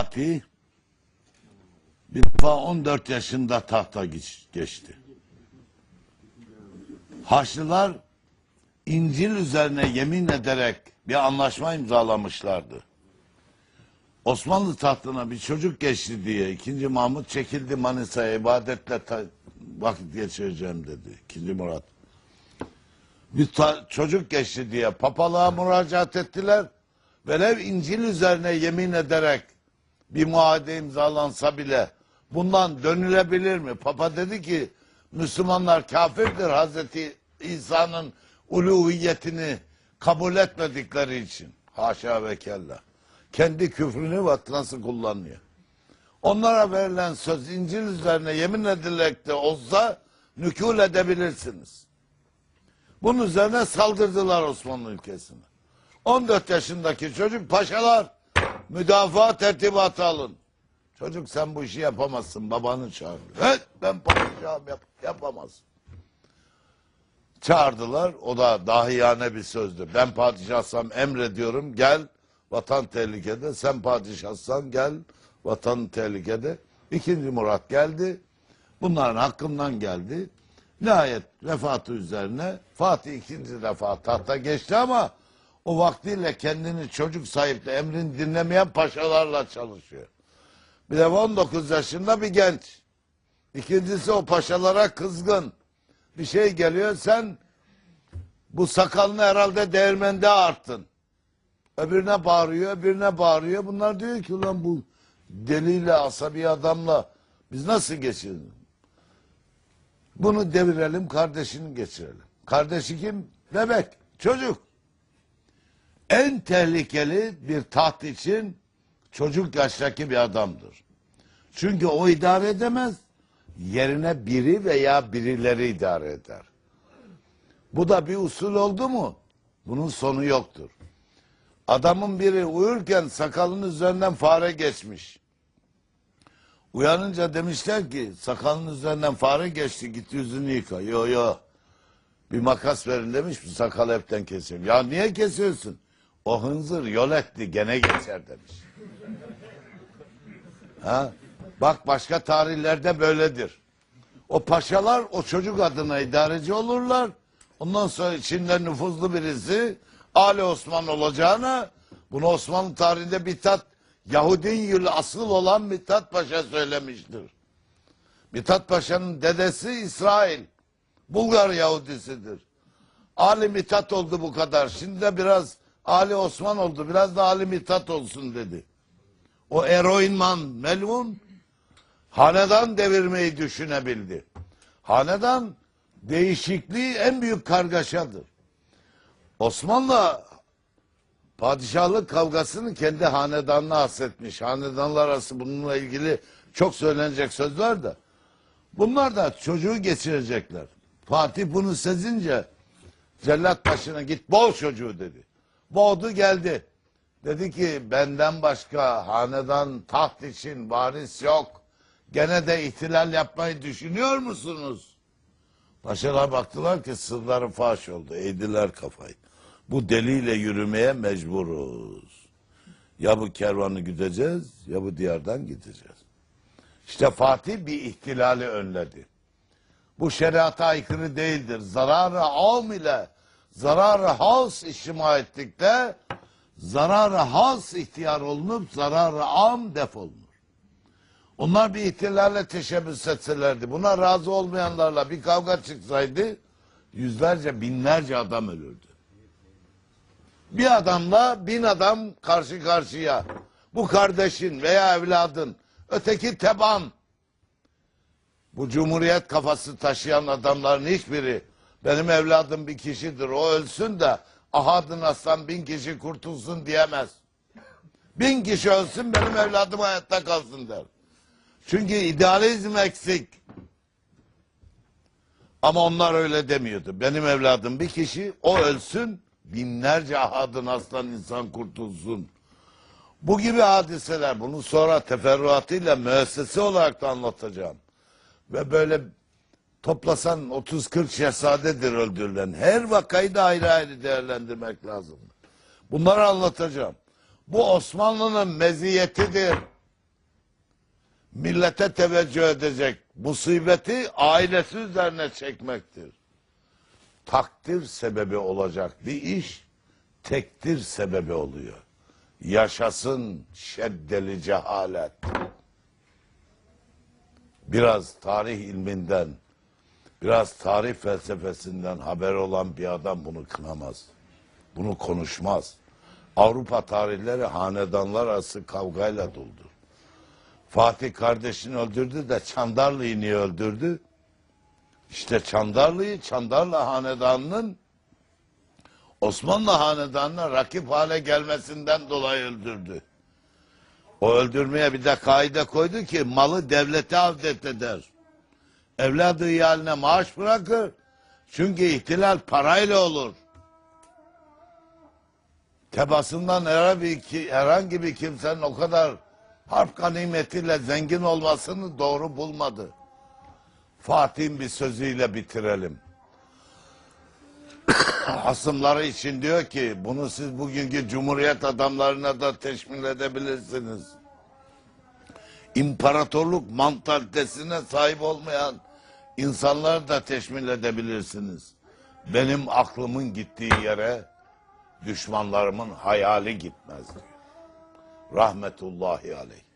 Fatih bir defa 14 yaşında tahta geç- geçti. Haçlılar İncil üzerine yemin ederek bir anlaşma imzalamışlardı. Osmanlı tahtına bir çocuk geçti diye 2. Mahmut çekildi Manisa'ya ibadetle vakit geçireceğim dedi 2. Murat. Bir çocuk geçti diye papalığa müracaat ettiler. Velev İncil üzerine yemin ederek bir muahede imzalansa bile bundan dönülebilir mi? Papa dedi ki Müslümanlar kafirdir Hazreti İsa'nın uluhiyetini kabul etmedikleri için. Haşa ve kella. Kendi küfrünü bak nasıl kullanıyor. Onlara verilen söz İncil üzerine yemin edilerek de olsa nükul edebilirsiniz. Bunun üzerine saldırdılar Osmanlı ülkesine. 14 yaşındaki çocuk paşalar müdafaa tertibatı alın. Çocuk sen bu işi yapamazsın babanı çağır. Evet ben padişahım yap, yapamaz. Çağırdılar o da dahiyane bir sözdü. Ben padişahsam emrediyorum gel vatan tehlikede sen padişahsan gel vatan tehlikede. İkinci Murat geldi. Bunların hakkından geldi. Nihayet vefatı üzerine Fatih ikinci defa tahta geçti ama o vaktiyle kendini çocuk da emrini dinlemeyen paşalarla çalışıyor. Bir de 19 yaşında bir genç. İkincisi o paşalara kızgın. Bir şey geliyor sen bu sakalını herhalde değirmende arttın. Öbürüne bağırıyor, öbürüne bağırıyor. Bunlar diyor ki ulan bu deliyle, asabi adamla biz nasıl geçiyoruz? Bunu devirelim, kardeşini geçirelim. Kardeşi kim? Bebek, çocuk. En tehlikeli bir taht için çocuk yaştaki bir adamdır. Çünkü o idare edemez. Yerine biri veya birileri idare eder. Bu da bir usul oldu mu? Bunun sonu yoktur. Adamın biri uyurken sakalının üzerinden fare geçmiş. Uyanınca demişler ki sakalının üzerinden fare geçti git yüzünü yıka. Yo yo bir makas verin demiş bu sakalı hepten kesiyorum. Ya niye kesiyorsun? O hınzır yol etti gene geçer demiş. Ha? Bak başka tarihlerde böyledir. O paşalar o çocuk adına idareci olurlar. Ondan sonra içinde nüfuzlu birisi Ali Osman olacağına bunu Osmanlı tarihinde Mithat Yahudiyül asıl olan Mithat Paşa söylemiştir. Mithat Paşa'nın dedesi İsrail. Bulgar Yahudisidir. Ali Mithat oldu bu kadar. Şimdi de biraz Ali Osman oldu. Biraz da Ali Mithat olsun dedi. O eroinman melun hanedan devirmeyi düşünebildi. Hanedan değişikliği en büyük kargaşadır. Osmanlı padişahlık kavgasını kendi hanedanına hasretmiş. Hanedanlar arası bununla ilgili çok söylenecek söz var da. Bunlar da çocuğu geçirecekler. Fatih bunu sezince cellat başına git boğ çocuğu dedi. Boğdu geldi. Dedi ki benden başka hanedan taht için varis yok. Gene de ihtilal yapmayı düşünüyor musunuz? Paşalar baktılar ki sırları faş oldu. Eğdiler kafayı. Bu deliyle yürümeye mecburuz. Ya bu kervanı güdeceğiz ya bu diyardan gideceğiz. İşte Fatih bir ihtilali önledi. Bu şeriata aykırı değildir. Zararı avm ile zararı has iştima ettikte zararı has ihtiyar olunup zararı am defolunur. Onlar bir ihtilalle teşebbüs etselerdi. Buna razı olmayanlarla bir kavga çıksaydı yüzlerce binlerce adam ölürdü. Bir adamla bin adam karşı karşıya. Bu kardeşin veya evladın, öteki teban. Bu cumhuriyet kafası taşıyan adamların hiçbiri benim evladım bir kişidir o ölsün de ahadın aslan bin kişi kurtulsun diyemez. Bin kişi ölsün benim evladım hayatta kalsın der. Çünkü idealizm eksik. Ama onlar öyle demiyordu. Benim evladım bir kişi o ölsün binlerce ahadın aslan insan kurtulsun. Bu gibi hadiseler bunu sonra teferruatıyla müessese olarak da anlatacağım. Ve böyle toplasan 30-40 şehzadedir öldürülen. Her vakayı da ayrı ayrı değerlendirmek lazım. Bunları anlatacağım. Bu Osmanlı'nın meziyetidir. millete teveccüh edecek musibeti ailesi üzerine çekmektir. Takdir sebebi olacak bir iş tektir sebebi oluyor. Yaşasın şeddeli cehalet. Biraz tarih ilminden, biraz tarih felsefesinden haber olan bir adam bunu kınamaz. Bunu konuşmaz. Avrupa tarihleri hanedanlar arası kavgayla doldu. Fatih kardeşini öldürdü de Çandarlı'yı niye öldürdü? İşte Çandarlı'yı Çandarlı hanedanının Osmanlı hanedanına rakip hale gelmesinden dolayı öldürdü. O öldürmeye bir de kaide koydu ki malı devlete avdet eder. Evladı ihaline maaş bırakır. Çünkü ihtilal parayla olur. Tebasından herhangi bir, kimsenin o kadar harp ganimetiyle zengin olmasını doğru bulmadı. Fatih'in bir sözüyle bitirelim. Hasımları için diyor ki bunu siz bugünkü cumhuriyet adamlarına da teşmil edebilirsiniz. İmparatorluk mantalitesine sahip olmayan insanları da teşmil edebilirsiniz. Benim aklımın gittiği yere düşmanlarımın hayali gitmez diyor. Rahmetullahi aleyh.